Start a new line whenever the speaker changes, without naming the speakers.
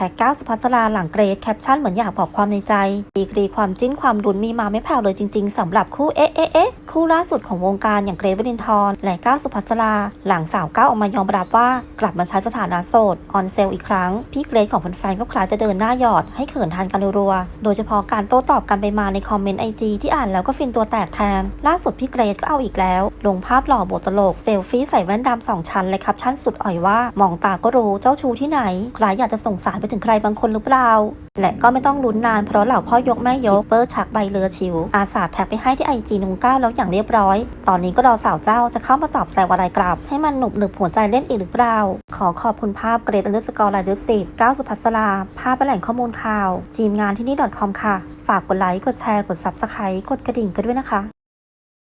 แท็กก้าวสุภัสราหลังเกรดแคปชั่นเหมือนอยากบอกความในใจดีกรีความจิ้นความดุนมีมาไม่แผ่วเลยจริง ๆสำหรับคู่เอ๊ะเอ๊ะเอ๊ะคู่ล่าสุดของวงการอย่างเกรดวรินทร์และก้าวสุภัสราหลังสาวก้าวออกมายอมรับว่ากลับมาใช้สถานะโสดออนเซลอีกครั้ง พี่เกรดของแฟนๆก็คล้ายจะเดินหน้าหยอดให้เขินทานกันรัวๆโดยเฉพาะการโต้ตอบกันไปมาในคอมเมนต์ไอจีที่อ่านแล้วก็ฟินตัวแตกแทนล่าสุดพี่เกรดก็เอาอีกแล้ว ลงภาพหล่อบทตลกเซลฟี่ใส่แว่นดำสองชั้นและแคปชั่นสุดอ่อยว่ามองตาก็รู้เจ้าชู้ที่ไหนใครอยากจะส่งสารไปถึงใครบางคนหรือเปล่า และก็ไม่ต้องลุ้นนานเพราะเหล่าพ่อยกแม่ยกเปอร์ชักใบเรือชิว อาสาแท็กไปให้ที่ไอจีนุงก้าแล้วอย่างเรียบร้อย ตอนนี้ก็รอสาวเจ้าจะเข้ามาตอบแซวอะไรกลับ ให้มันหนุบหนึบหัวใจเล่นอีกหรือเปล่า ขอขอบคุณภาพเกรดอันเดอร์สกอร์ไลเดอร์สิบก้าวสุภัสราภาพและแหล่งข้อมูลข่าวทีมงานที่นี่ .com ค่ะ ฝากกดไลค์กดแชร์กด subscribe กดกระดิ่งกันด้วยนะคะ